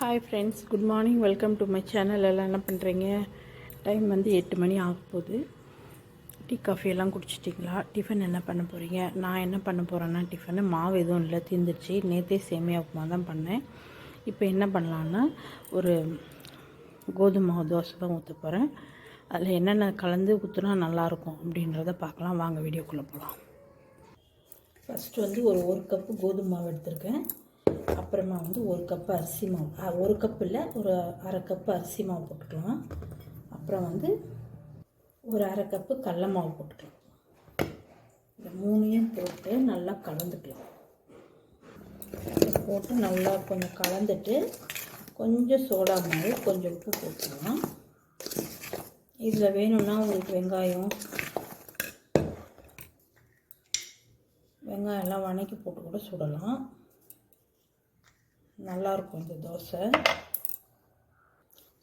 Hi friends good morning welcome to my channel எல்லாம் என்ன பண்ணுறீங்க டைம் வந்து எட்டு மணி ஆக போகுது. டீ காஃபி எல்லாம் குடிச்சிட்டிங்களா? டிஃபன் என்ன பண்ண போகிறீங்க நான் என்ன பண்ண போகிறேன்னா டிஃபனு மாவு எதுவும் இல்லை தீர்ந்துருச்சு நேற்றே சேமியா உப்புமா தான் பண்ணேன். இப்போ என்ன பண்ணலான்னா ஒரு கோதுமை மாவு தோசை தான் ஊற்ற போகிறேன் அதில் என்னென்ன கலந்து ஊற்றுனா நல்லாயிருக்கும் அப்படின்றத பார்க்கலாம். வாங்க வீடியோக்குள்ளே போகலாம். ஃபஸ்ட்டு வந்து ஒரு ஒரு கப்பு கோதுமை மாவு எடுத்திருக்கேன். அப்புறமா வந்து ஒரு கப்பு அரிசி மாவு. ஒரு கப்பில் இல்லை ஒரு அரை கப்பு அரிசி மாவு போட்டுக்கலாம். அப்புறம் வந்து ஒரு அரை கப்பு கடல மாவு போட்டுக்கலாம். இந்த மூணையும் போட்டு நல்லா கலந்துக்கலாம். போட்டு நல்லா கொஞ்சம் கலந்துட்டு கொஞ்சம் சோடா மாவு கொஞ்சம் உப்பு போட்டுக்கலாம். இதில் வேணும்னா உங்களுக்கு வெங்காயம் வெங்காயம் எல்லாம் வணக்கி போட்டு கூட சுடலாம். நல்லாயிருக்கும் இந்த தோசை.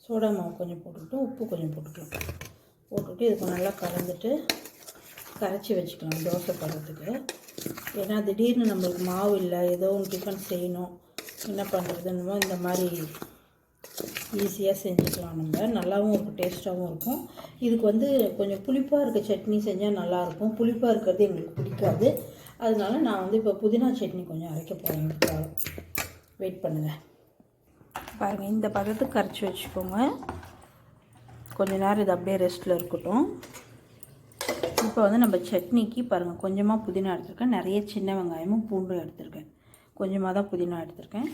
சோடா மாவு கொஞ்சம் போட்டுக்கிட்டு உப்பு கொஞ்சம் போட்டுக்கலாம் போட்டுவிட்டு இதுக்கு நல்லா கலந்துட்டு கரைச்சி வச்சுக்கலாம் தோசை படுறதுக்கு ஏன்னா திடீர்னு நம்மளுக்கு மாவு இல்லை ஏதோ ஒன்று டிஃபன் செய்யணும் என்ன பண்ணுறதுன்னு இந்த மாதிரி ஈஸியாக செஞ்சுக்கலாம் நம்ம. நல்லாவும் இருக்கும் டேஸ்ட்டாகவும் இருக்கும். இதுக்கு வந்து கொஞ்சம் புளிப்பாக இருக்க சட்னி செஞ்சால் நல்லாயிருக்கும். புளிப்பாக இருக்கிறது எங்களுக்கு பிடிக்காது. அதனால நான் வந்து இப்போ புதினா சட்னி கொஞ்சம் அரைக்க போகிறேன் வெயிட் பண்ணுங்கள் பாருங்கள் இந்த பதத்துக்கு கரைச்சி வச்சுக்கோங்க. கொஞ்ச நேரம் இது அப்படியே ரெஸ்ட்டில் இருக்கட்டும். இப்போ வந்து நம்ம சட்னிக்கு பாருங்கள் கொஞ்சமாக புதினா எடுத்திருக்கேன். நிறைய சின்ன வெங்காயமும் பூண்டும் எடுத்திருக்கேன். கொஞ்சமாக தான் புதினா எடுத்திருக்கேன்.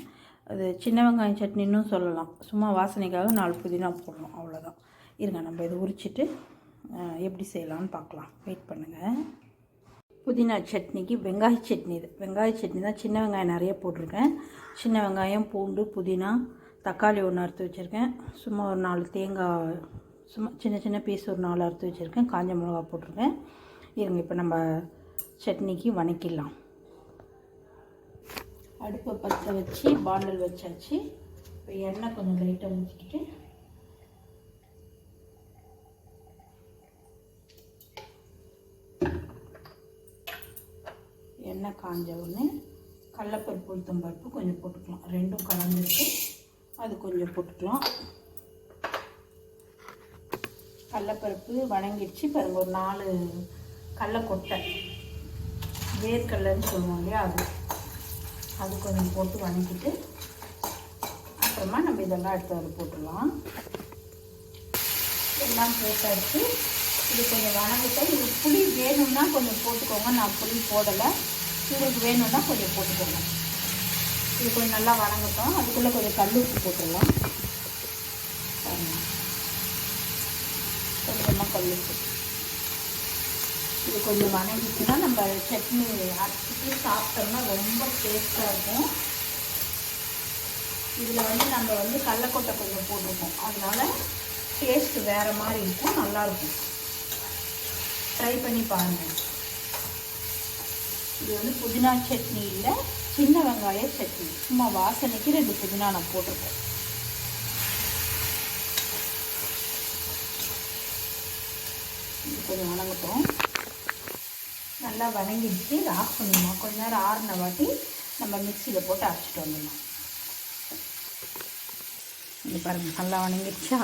அது சின்ன வெங்காயம் சட்னின்னு சொல்லலாம். சும்மா வாசனைக்காக நாலு புதினா போடணும் அவ்வளோதான் இருங்க நம்ம இதை உரிச்சிட்டு எப்படி செய்யலாம்னு பார்க்கலாம். வெயிட் பண்ணுங்கள் புதினா சட்னிக்கு வெங்காய சட்னி இது. வெங்காய சட்னி தான் சின்ன வெங்காயம் நிறைய போட்டிருக்கேன். சின்ன வெங்காயம் பூண்டு புதினா தக்காளி ஒன்று அறுத்து வச்சுருக்கேன். சும்மா ஒரு நாலு தேங்காய் சும்மா சின்ன சின்ன பீஸ் ஒரு நாலு அறுத்து வச்சுருக்கேன். காஞ்ச மிளகா போட்டிருக்கேன். இருங்க இப்போ நம்ம சட்னிக்கு வணக்கிடலாம். அடுப்பை பற்ற வச்சு பாண்டல் வச்சாச்சு. இப்போ எண்ணெய் கொஞ்சம் லைட்டாக ஊற்றிக்கிட்டு எண்ணெய் காஞ்ச உடனே கடலப்பருப்பு உளுத்தம் பருப்பு கொஞ்சம் போட்டுக்கலாம். ரெண்டும் கலந்துருக்கு அது கொஞ்சம் போட்டுக்கலாம். கடலப்பருப்பு வணங்கிடுச்சு. பாருங்க ஒரு நாலு கடலக்கொட்டை. வேர்க்கடலைன்னு சொல்லுவோம் இல்லையா அது. அது கொஞ்சம் போட்டு வணக்கிட்டு அப்புறமா நம்ம இதெல்லாம் எடுத்து அதில் போட்டுடலாம். எல்லாம் போட்டாச்சு. இது கொஞ்சம் வணங்கிட்டேன் இது புளி வேணும்னா கொஞ்சம் போட்டுக்கோங்க. நான் புளி போடலை. உங்களுக்கு வேணும்னா கொஞ்சம் போட்டுக்கோங்க. இது கொஞ்சம் நல்லா வணங்கட்டும் அதுக்குள்ளே கொஞ்சம் கல் உப்பு போட்டுடலாம். கொஞ்சமாக கல் உப்பு. இது கொஞ்சம் வணங்கிச்சுன்னா நம்ம சட்னி அரைச்சிட்டு சாப்பிட்டோம்னா ரொம்ப டேஸ்ட்டாக இருக்கும். இதில் வந்து நம்ம வந்து கடலக்கொட்டை கொஞ்சம் போட்டிருக்கோம். அதனால டேஸ்ட் வேறு மாதிரி இருக்கும் நல்லாயிருக்கும் ட்ரை பண்ணி பாருங்கள் இது வந்து புதினா சட்னி இல்லை சின்ன வெங்காய சட்னி. சும்மா வாசனைக்கு ரெண்டு புதினா நான் போட்டிருக்கேன். கொஞ்சம் வணங்கட்டும். நல்லா வணங்கிடுச்சு. இதை ஆஃப் பண்ணிடலாம் கொஞ்ச நேரம் ஆறின வாட்டி நம்ம மிக்சியில் போட்டு அரைச்சிட்டு வந்துடலாம். இது பாருங்கள் நல்லா வணங்கிடுச்சா?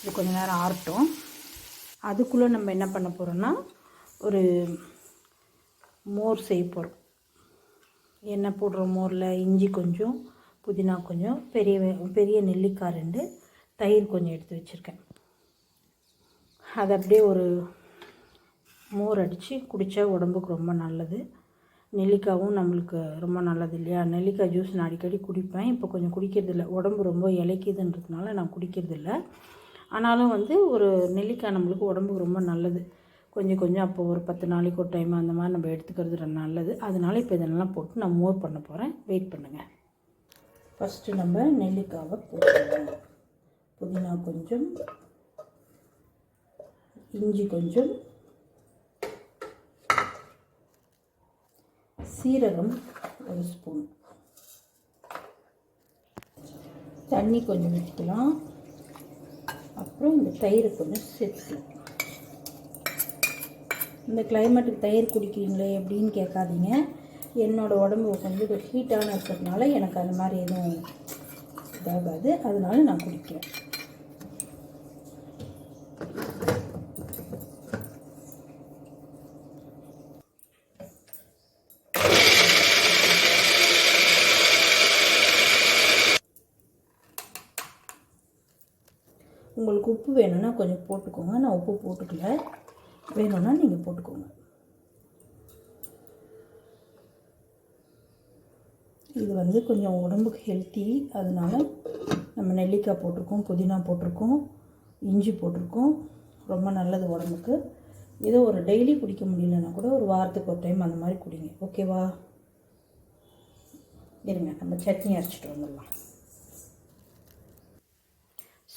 இது கொஞ்ச நேரம் ஆறட்டும். அதுக்குள்ளே நம்ம என்ன பண்ண போகிறோன்னா ஒரு மோர் செய்ய போகிறோம் எண்ணெய் போடுறோம் மோரில் இஞ்சி கொஞ்சம் புதினா கொஞ்சம் பெரிய பெரிய நெல்லிக்காய் ரெண்டு தயிர் கொஞ்சம் எடுத்து வச்சுருக்கேன். அதை அப்படியே ஒரு மோர் அடித்து குடித்தா உடம்புக்கு ரொம்ப நல்லது. நெல்லிக்காவும் நம்மளுக்கு ரொம்ப நல்லது இல்லையா? நெல்லிக்காய் ஜூஸ் நான் அடிக்கடி குடிப்பேன். இப்போ கொஞ்சம் குடிக்கிறதில்ல உடம்பு ரொம்ப இலைக்குதுன்றதுனால நான் குடிக்கிறதில்ல ஆனாலும் வந்து ஒரு நெல்லிக்காய் நம்மளுக்கு உடம்புக்கு ரொம்ப நல்லது. கொஞ்சம் கொஞ்சம் அப்போ ஒரு பத்து நாளைக்கு ஒரு டைம் அந்த மாதிரி நம்ம எடுத்துக்கிறது ரொம்ப நல்லது. அதனால இப்போ இதெல்லாம் போட்டு நான் மோர் பண்ண போகிறேன் வெயிட் பண்ணுங்கள் ஃபஸ்ட்டு நம்ம நெல்லிக்காவை போட்டுக்கலாம் புதினா கொஞ்சம் இஞ்சி கொஞ்சம் சீரகம் ஒரு ஸ்பூன் தண்ணி கொஞ்சம் வச்சுக்கலாம் அப்புறம் இந்த தயிரை கொஞ்சம் சேர்த்துக்கலாம். இந்த கிளைமேட்டுக்கு தயிர் குடிக்கிறீங்களே அப்படின்னு கேட்காதீங்க. என்னோடய உடம்பு கொஞ்சம் ஹீட்டான இருக்கிறதுனால எனக்கு அந்த மாதிரி எதுவும் இதாகாது. அதனால நான் குடிக்கிறேன். உங்களுக்கு உப்பு வேணும்னா கொஞ்சம் போட்டுக்கோங்க. நான் உப்பு போட்டுக்கல. வேணும்னா நீங்கள் போட்டுக்கோங்க. இது வந்து கொஞ்சம் உடம்புக்கு ஹெல்த்தி அதனால நம்ம நெல்லிக்காய் போட்டிருக்கோம் புதினா போட்டிருக்கோம் இஞ்சி போட்டிருக்கோம். ரொம்ப நல்லது உடம்புக்கு. ஏதோ ஒரு டெய்லி குடிக்க முடியலன்னா கூட ஒரு வாரத்துக்கு ஒரு டைம் அந்த மாதிரி குடிங்க. ஓகேவா இருங்க நம்ம சட்னி அரைச்சிட்டு வந்துடலாம்.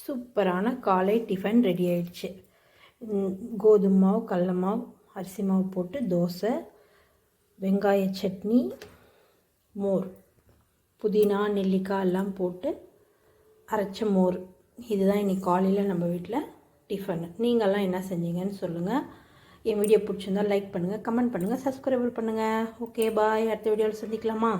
சூப்பரான காலை டிஃபன் ரெடி ஆயிடுச்சு. கோதுமை மாவு கடல மாவு அரிசி மாவு போட்டு தோசை வெங்காய சட்னி மோர் புதினா நெல்லிக்காய் எல்லாம் போட்டு அரைச்ச மோர். இதுதான் இன்னைக்கு காலையில் நம்ம வீட்டில் டிஃபன் நீங்கள்லாம் என்ன செஞ்சீங்கன்னு சொல்லுங்கள் என் வீடியோ பிடிச்சிருந்தா லைக் பண்ணுங்கள் கமெண்ட் பண்ணுங்கள் சப்ஸ்கிரைபர் பண்ணுங்கள் ஓகே பாய் அடுத்த வீடியோவில் சந்திக்கலாமா?